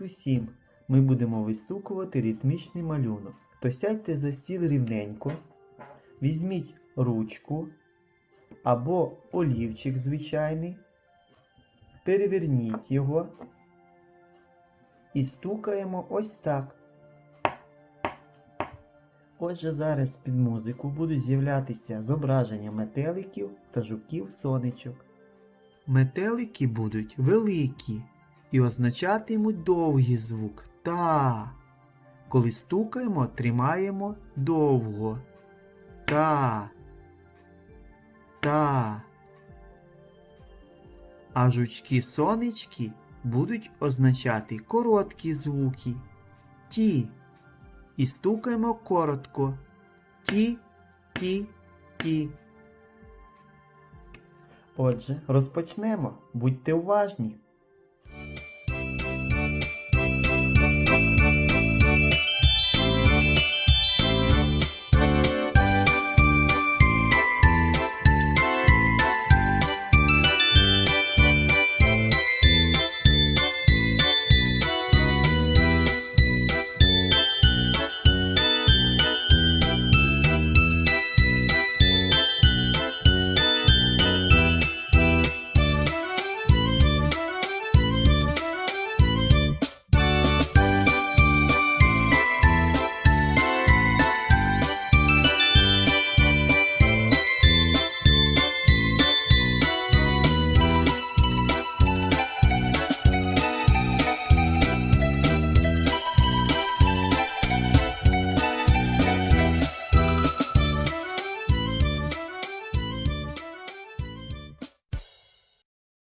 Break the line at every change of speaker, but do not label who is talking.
усім. Ми будемо вистукувати ритмічний малюнок. То сядьте за стіл рівненько, візьміть ручку або олівчик звичайний, переверніть його і стукаємо ось так. Отже, зараз під музику будуть з'являтися зображення метеликів та жуків сонечок. Метелики будуть великі і означатимуть довгий звук та. Коли стукаємо, тримаємо довго. Та. Та. А жучки сонечки будуть означати короткі звуки. Ті. І стукаємо коротко. Ті, ті, ті. Отже, розпочнемо. Будьте уважні.